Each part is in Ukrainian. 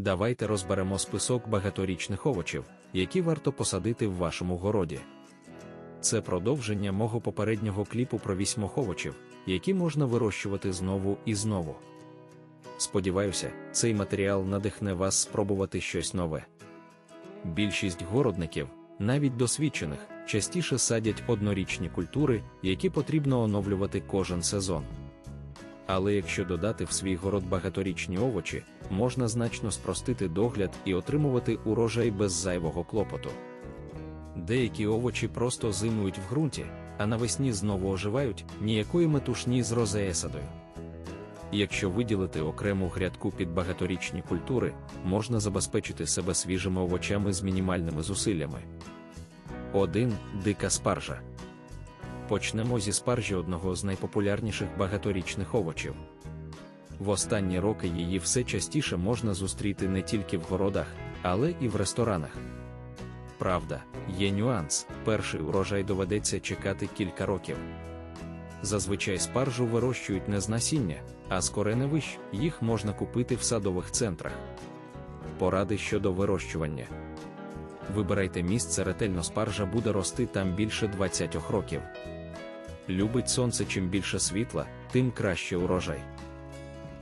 Давайте розберемо список багаторічних овочів, які варто посадити в вашому городі. Це продовження мого попереднього кліпу про вісьмох овочів, які можна вирощувати знову і знову. Сподіваюся, цей матеріал надихне вас спробувати щось нове. Більшість городників, навіть досвідчених, частіше садять однорічні культури, які потрібно оновлювати кожен сезон. Але якщо додати в свій город багаторічні овочі, можна значно спростити догляд і отримувати урожай без зайвого клопоту. Деякі овочі просто зимують в ґрунті, а навесні знову оживають ніякої метушні з розеесадою. Якщо виділити окрему грядку під багаторічні культури, можна забезпечити себе свіжими овочами з мінімальними зусиллями. 1. Дика спаржа. Почнемо зі спаржі одного з найпопулярніших багаторічних овочів. В останні роки її все частіше можна зустріти не тільки в городах, але і в ресторанах. Правда, є нюанс: перший урожай доведеться чекати кілька років. Зазвичай спаржу вирощують не з насіння, а з кореневищ їх можна купити в садових центрах. Поради щодо вирощування. Вибирайте місце ретельно спаржа буде рости там більше 20 років. Любить сонце чим більше світла, тим краще урожай.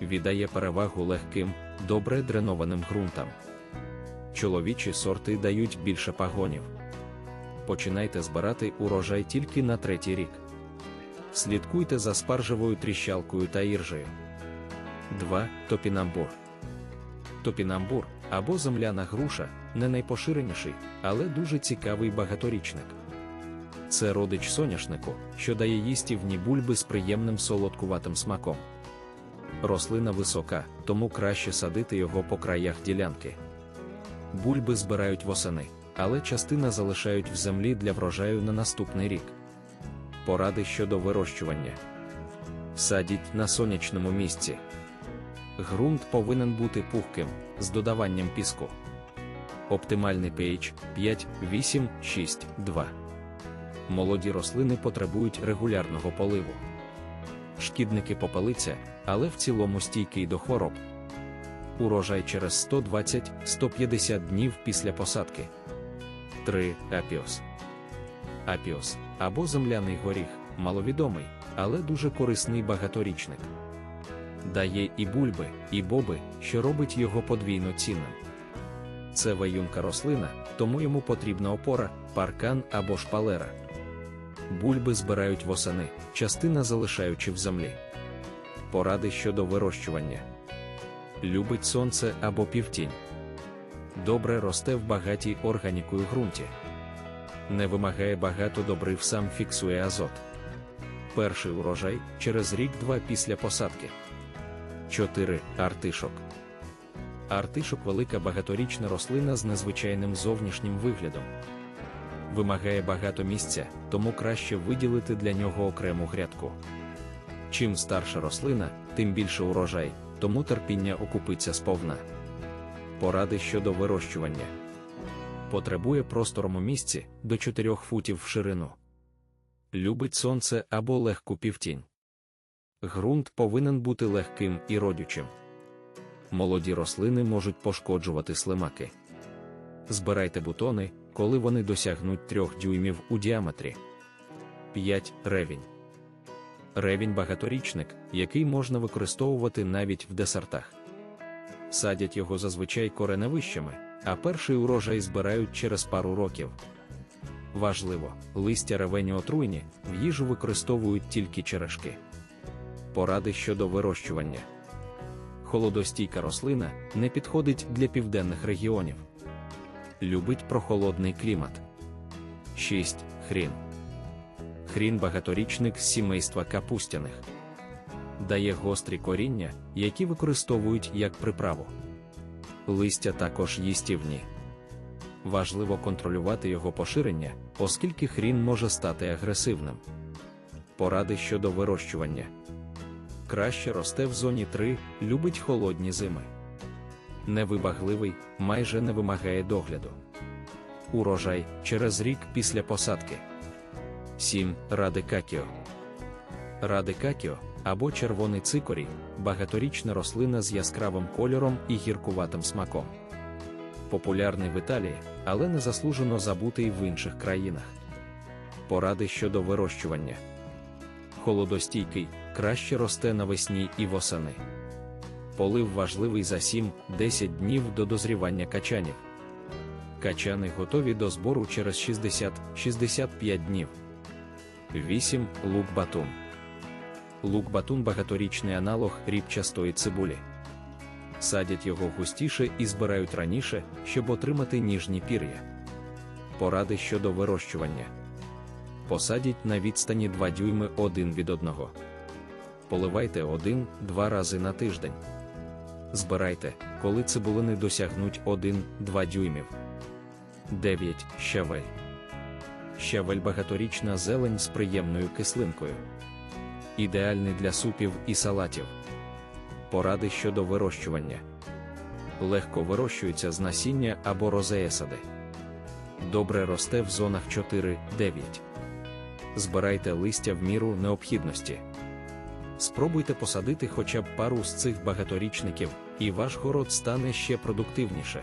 Віддає перевагу легким, добре дренованим ґрунтам. Чоловічі сорти дають більше пагонів. Починайте збирати урожай тільки на третій рік. Слідкуйте за спаржевою тріщалкою та іржею. 2. Топінамбур. Топінамбур або земляна груша не найпоширеніший, але дуже цікавий багаторічник. Це родич соняшнику, що дає їстівні бульби з приємним солодкуватим смаком. Рослина висока, тому краще садити його по краях ділянки. Бульби збирають восени, але частина залишають в землі для врожаю на наступний рік. Поради щодо вирощування. Садіть на сонячному місці. Грунт повинен бути пухким з додаванням піску. Оптимальний pH 5, 8, 6, 2. Молоді рослини потребують регулярного поливу. Шкідники попелиця, але в цілому стійкий до хвороб. Урожай через 120-150 днів після посадки. 3. Апіос. Апіос або земляний горіх маловідомий, але дуже корисний багаторічник. Дає і бульби, і боби, що робить його подвійно цінним. Це ваюнка рослина, тому йому потрібна опора, паркан або шпалера. Бульби збирають восени, частина залишаючи в землі. Поради щодо вирощування. Любить сонце або півтінь. Добре росте в багатій органікою ґрунті. Не вимагає багато добрив, сам фіксує азот. Перший урожай через рік-два після посадки. 4. Артишок. Артишок велика багаторічна рослина з незвичайним зовнішнім виглядом. Вимагає багато місця, тому краще виділити для нього окрему грядку. Чим старша рослина, тим більше урожай, тому терпіння окупиться сповна. Поради щодо вирощування. Потребує просторому місці до 4 футів в ширину. Любить сонце або легку півтінь. Грунт повинен бути легким і родючим. Молоді рослини можуть пошкоджувати слимаки. Збирайте бутони, коли вони досягнуть 3 дюймів у діаметрі. 5. Ревінь. Ревінь багаторічник, який можна використовувати навіть в десертах. Садять його зазвичай кореневищами, а перший урожай збирають через пару років. Важливо, листя ревеню отруйні, в їжу використовують тільки черешки. Поради щодо вирощування. Холодостійка рослина не підходить для південних регіонів. Любить прохолодний клімат. 6. Хрін. Хрін багаторічник з сімейства капустяних. Дає гострі коріння, які використовують як приправу. Листя також їстівні. Важливо контролювати його поширення, оскільки хрін може стати агресивним. Поради щодо вирощування. Краще росте в зоні 3, любить холодні зими. Невибагливий, майже не вимагає догляду. Урожай через рік після посадки. 7. Ради какіо. Ради какіо або червоний цикорій багаторічна рослина з яскравим кольором і гіркуватим смаком. Популярний в Італії, але незаслужено забутий в інших країнах. Поради щодо вирощування. Холодостійкий, краще росте навесні і восени. Полив важливий за 7-10 днів до дозрівання качанів. Качани готові до збору через 60-65 днів. 8. Лук батун. Лук батун багаторічний аналог рібчастої цибулі. Садять його густіше і збирають раніше, щоб отримати ніжні пір'я. Поради щодо вирощування. Посадіть на відстані 2 дюйми один від одного. Поливайте 1-2 рази на тиждень. Збирайте, коли цибулини досягнуть 1-2 дюймів. 9. Щавель. Щавель багаторічна зелень з приємною кислинкою. Ідеальний для супів і салатів. Поради щодо вирощування. Легко вирощується з насіння або розеесади. Добре росте в зонах 4-9. Збирайте листя в міру необхідності. Спробуйте посадити хоча б пару з цих багаторічників, і ваш город стане ще продуктивніше.